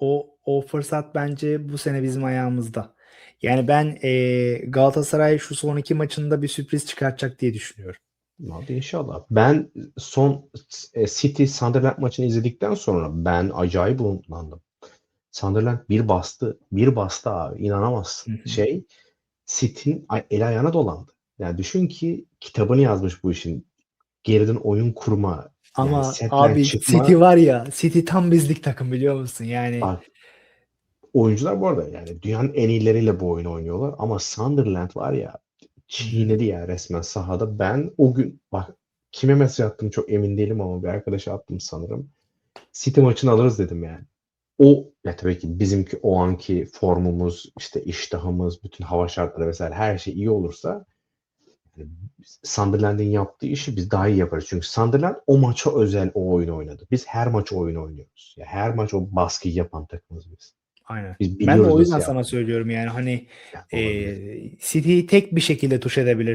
o o fırsat bence bu sene bizim ayağımızda. Yani ben eee, Galatasaray şu son iki maçında bir sürpriz çıkartacak diye düşünüyorum. Hadi inşallah. Ben son e, City Sunderland maçını izledikten sonra ben acayip umutlandım. Sunderland bir bastı. Bir bastı abi. İnanamazsın. Hı hı. Şey City'nin el ayağına dolandı. Yani düşün ki kitabını yazmış bu işin. Geriden oyun kurma. Yani Ama setten abi çıkma. City var ya City tam bizlik takım biliyor musun? Yani Bak, oyuncular bu arada yani dünyanın en iyileriyle bu oyunu oynuyorlar ama Sunderland var ya çiğnedi ya resmen sahada. Ben o gün bak kime mesaj attım çok emin değilim ama bir arkadaşa attım sanırım. City maçını alırız dedim yani. O ya tabii ki bizimki o anki formumuz, işte iştahımız, bütün hava şartları vesaire her şey iyi olursa yani Sunderland'in yaptığı işi biz daha iyi yaparız. Çünkü Sunderland o maça özel o oyunu oynadı. Biz her maç o oyunu oynuyoruz. Ya her maç o baskıyı yapan takımız biz. aynen. Biz Ben de o yüzden sana yapmayı. söylüyorum yani hani Yani eee City'yi tek bir şekilde tuş edebilirsin.